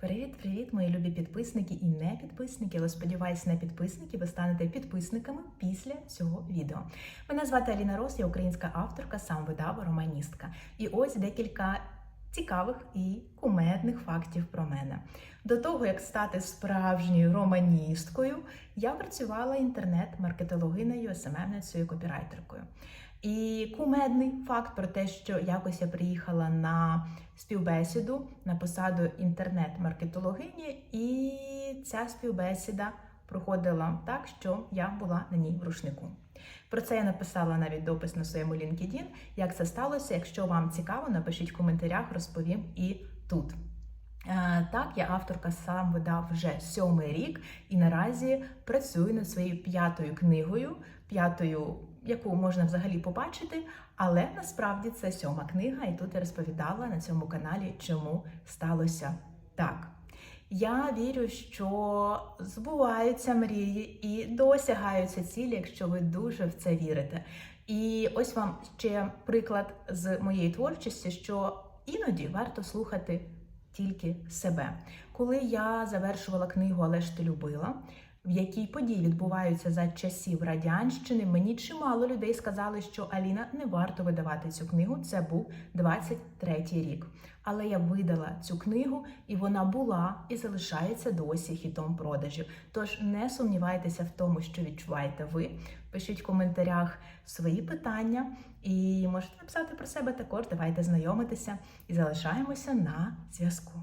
Привіт-привіт, мої любі підписники і не підписники, але сподіваюся, не підписники, ви станете підписниками після цього відео. Мене звати Аліна Рос, я українська авторка, сам видава, романістка. І ось декілька цікавих і кумедних фактів про мене. До того, як стати справжньою романісткою, я працювала інтернет-маркетологинею, СММницею, копірайтеркою. І кумедний факт про те, що якось я приїхала на співбесіду на посаду інтернет-маркетологині, і ця співбесіда проходила так, що я була на ній в рушнику. Про це я написала навіть допис на своєму LinkedIn. Як це сталося? Якщо вам цікаво, напишіть в коментарях, розповім і тут. Е, Так, я авторка сам видав вже сьомий рік і наразі працюю над своєю п'ятою книгою, п'ятою, яку можна взагалі побачити, але насправді це сьома книга, і тут я розповідала на цьому каналі, чому сталося так. Я вірю, що збуваються мрії і досягаються цілі, якщо ви дуже в це вірите. І ось вам ще приклад з моєї творчості, що іноді варто слухати тільки себе. Коли я завершувала книгу Але ж ти любила, в якій події відбуваються за часів радянщини, мені чимало людей сказали, що Аліна не варто видавати цю книгу. Це був 23-й рік. Але я видала цю книгу, і вона була і залишається досі хітом продажів. Тож не сумнівайтеся в тому, що відчуваєте ви. Пишіть в коментарях свої питання і можете написати про себе також. Давайте знайомитися і залишаємося на зв'язку.